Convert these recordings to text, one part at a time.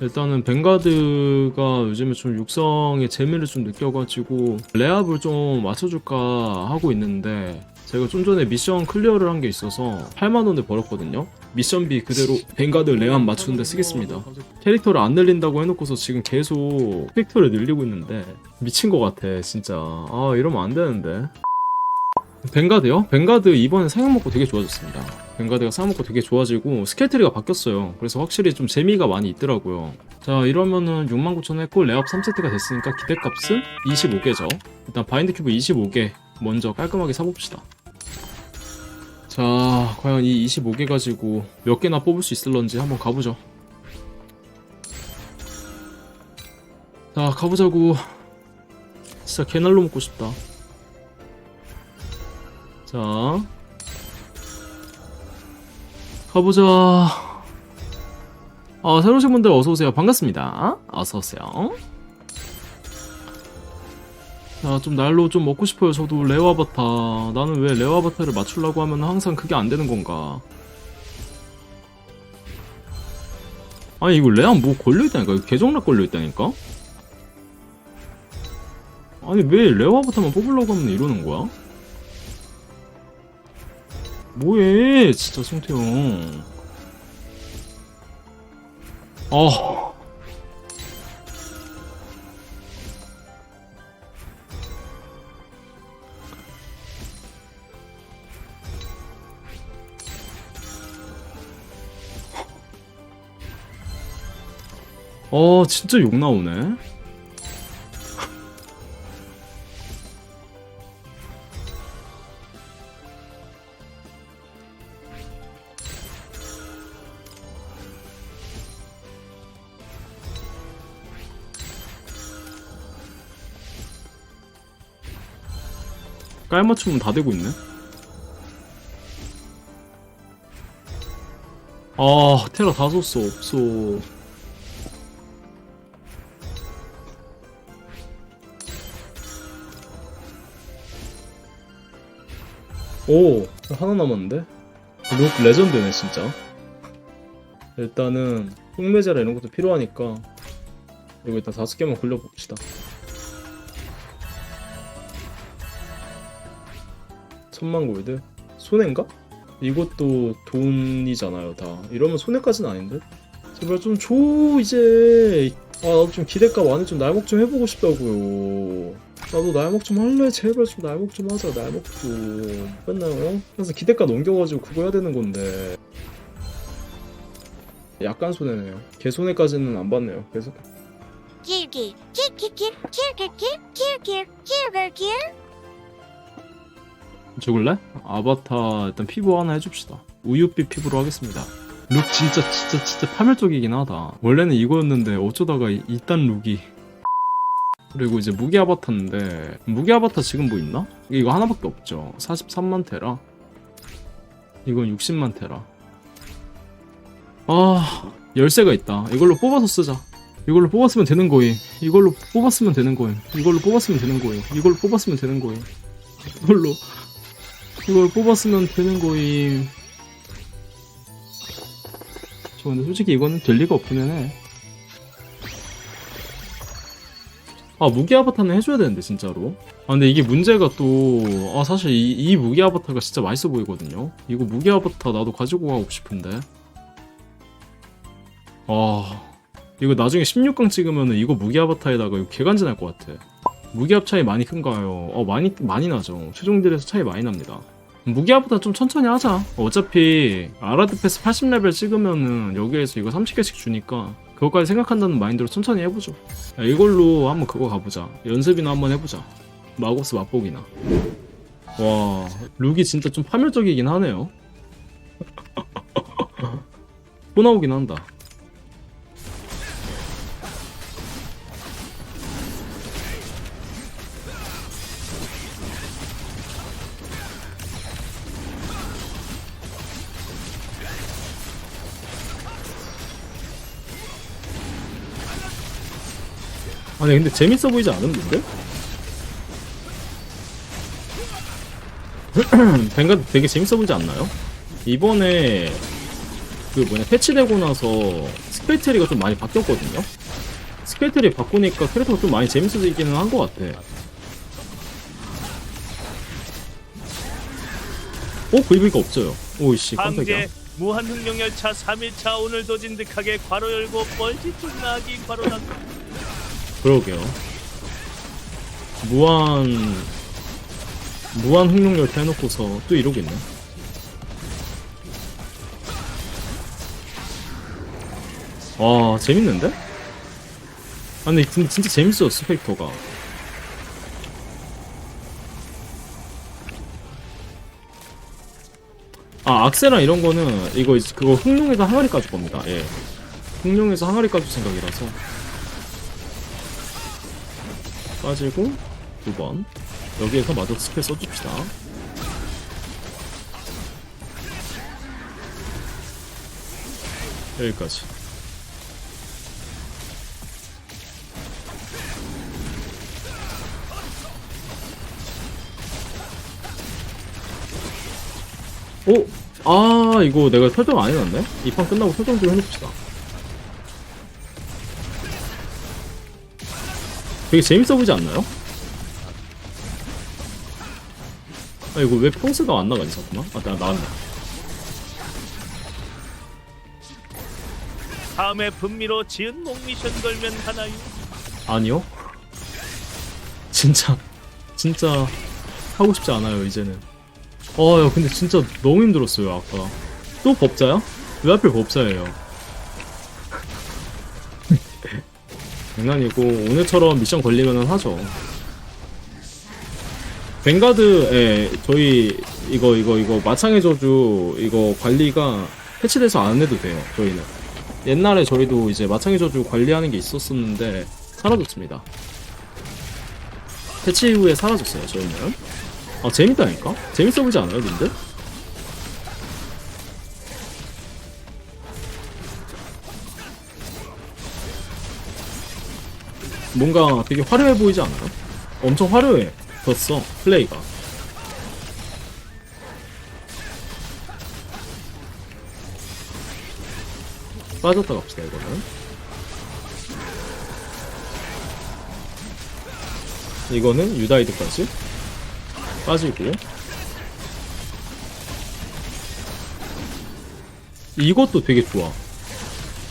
일단은 벵가드가 요즘에 좀 육성의 재미를 좀 느껴가지고 레압을 좀 맞춰줄까 하고 있는데 제가 좀 전에 미션 클리어를 한 게 있어서 8만원을 벌었거든요 미션비 그대로 벵가드 레압 맞추는데 쓰겠습니다 캐릭터를 안 늘린다고 해놓고서 지금 계속 캐릭터를 늘리고 있는데 미친 것 같아 진짜 아 이러면 안 되는데 벵가드요? 벵가드 이번에 상향먹고 되게 좋아졌습니다. 벵가드가 상향먹고 되게 좋아지고 스케트리가 바뀌었어요. 그래서 확실히 좀 재미가 많이 있더라고요. 자 이러면은 69,000 했고 레업 3세트가 됐으니까 기대값은 25개죠. 일단 바인드 큐브 25개 먼저 깔끔하게 사봅시다. 자 과연 이 25개 가지고 몇 개나 뽑을 수 있을런지 한번 가보죠. 자 가보자고. 진짜 개날로 먹고 싶다. 자 가보자. 아 새로 오신 분들 어서오세요. 반갑습니다. 어서오세요. 자 좀 날로 좀 먹고 싶어요. 저도 레오아바타. 나는 왜 레오아바타를 맞추려고 하면 항상 그게 안 되는 건가? 아니 이거 레아 뭐 걸려있다니까? 계정락 걸려있다니까? 아니 왜 레오아바타만 뽑으려고 하면 이러는 거야? 뭐해 진짜 송태형 아 어, 진짜 욕 나오네. 깔맞춤은 다 되고 있네. 아, 테라 다 썼어. 없어. 오, 하나 남았는데? 룩 레전드네, 진짜. 일단은, 흑매제라 이런 것도 필요하니까, 이거 일단 다섯 개만 굴려봅시다. 천만 골드? 손해인가? 이것도 돈이잖아요, 다. 이러면 손해까지는 아닌데? 제발 좀 줘, 이제. 아, 나도 좀 기대값 안에 좀 날먹 좀 해보고 싶다고요. 나도 날먹 좀 할래. 제발 좀 날먹 좀 하자, 날먹 좀. 맨날, 어? 그래서 기대값 넘겨가지고 그거 해야 되는 건데. 약간 손해네요. 개 손해까지는 안 받네요. 계속. Kirkir, kirkir, kirkir, kirkir, kirkir. 죽을래? 아바타 일단 피부 하나 해줍시다. 우유빛 피부로 하겠습니다. 룩 진짜 진짜 진짜 파멸적이긴 하다. 원래는 이거였는데 어쩌다가 이- 이딴 룩이. 그리고 이제 무기 아바타인데 무기 아바타 지금 뭐 있나? 이거 하나밖에 없죠. 43만 테라. 이건 60만 테라. 아 열쇠가 있다. 이걸로 뽑아서 쓰자. 이걸로 뽑았으면 되는 거임. 이걸로 뽑았으면 되는 거임. 이걸로 뽑았으면 되는 거임. 이걸로 뽑았으면 되는 거임. 이걸로 이걸 뽑았으면 되는 거임. 저 근데 솔직히 이거는 될 리가 없기는 해. 아 무기 아바타는 해줘야 되는데 진짜로. 아 근데 이게 문제가 또 아 사실 이, 이 무기 아바타가 진짜 맛있어 보이거든요. 이거 무기 아바타 나도 가지고 가고 싶은데. 아 이거 나중에 16강 찍으면은 이거 무기 아바타에다가 이거 개간지 날 것 같아. 무기압 차이 많이 큰가요? 어 많이 많이 나죠. 최종딜에서 차이 많이 납니다. 무기압보다 좀 천천히 하자. 어차피 아라드 패스 80레벨 찍으면은 여기에서 이거 30개씩 주니까 그것까지 생각한다는 마인드로 천천히 해보죠. 야, 이걸로 한번 그거 가보자. 연습이나 한번 해보자. 마고스 맛보기나. 와 룩이 진짜 좀 파멸적이긴 하네요. 또 나오긴 한다. 아니 근데 재밌어 보이지 않은데? 뱅가 되게 재밌어 보이지 않나요? 이번에 그 뭐냐 패치되고 나서 스페이트리가 좀 많이 바뀌었거든요. 스페이트리 바꾸니까 캐릭터가 좀 많이 재밌어지기는 한 것 같아. 어? VV가 없어요. 오이씨 깜짝이야. 황제 무한 흑룡 열차 3일차 오늘도 진득하게 괄호 열고 뻘짓 나기 괄호 닫고 그러게요. 무한 무한 흑룡열차 해놓고서 또 이러고 있네. 와 재밌는데? 아 근데 진- 진짜 재밌어 스펙터가. 아 악세랑 이런 거는 이거 그거 흑룡에서 항아리 까줄 겁니다. 예. 흑룡에서 항아리 까줄 생각이라서. 빠지고 두번 여기에서 마저 스펠 써줍시다 여기까지 오! 아 이거 내가 설정 안 해놨네? 이 판 끝나고 설정 좀 해놓읍시다 되게 재밌어 보이지 않나요? 아 이거 왜 평스가 안 나가지 잠깐만 아 나, 나왔네 다음에 분미로 지은 목 미션 걸면 하나요? 아니요 진짜 진짜 하고 싶지 않아요 이제는 아야 근데 진짜 너무 힘들었어요 아까 또 법자야? 왜 하필 법자예요 장난이고 오늘처럼 미션 걸리면은 하죠 뱅가드에 저희 이거 이거 이거 마창의 저주 이거 관리가 패치돼서 안 해도 돼요 저희는 옛날에 저희도 이제 마창의 저주 관리하는 게 있었었는데 사라졌습니다 패치 이후에 사라졌어요 저희는 아 재밌다니까? 재밌어 보이지 않아요 님들? 뭔가 되게 화려해 보이지 않아요? 엄청 화려해 졌어 플레이가. 빠졌다 갑시다 이거는. 이거는 유다이드까지 빠지고. 이것도 되게 좋아.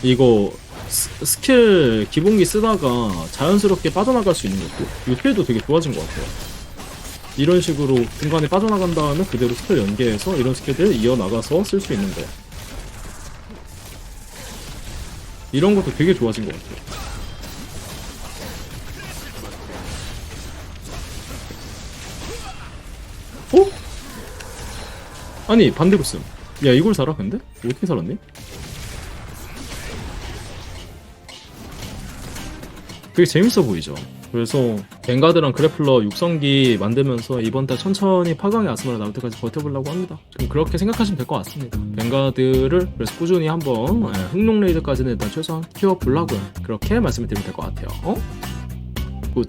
이거 스, 스킬 기본기 쓰다가 자연스럽게 빠져나갈 수 있는 것도 유필도 되게 좋아진 것 같아요 이런 식으로 중간에 빠져나간 다음에 그대로 스킬 연계해서 이런 스킬들 이어나가서 쓸 수 있는 거 이런 것도 되게 좋아진 것 같아요 어? 아니 반대로 씀. 야 이걸 살아 근데? 어떻게 살았니? 되게 재밌어 보이죠. 그래서 뱅가드랑 그래플러 육성기 만들면서 이번 달 천천히 파강의 아스마라 나올 때까지 버텨보려고 합니다. 좀 그렇게 생각하시면 될 것 같습니다. 뱅가드를 그래서 꾸준히 한번 예, 흑룡 레이드까지는 일단 최소한 키워보려고요. 그렇게 말씀을 드리면 될 것 같아요. 어? 굿.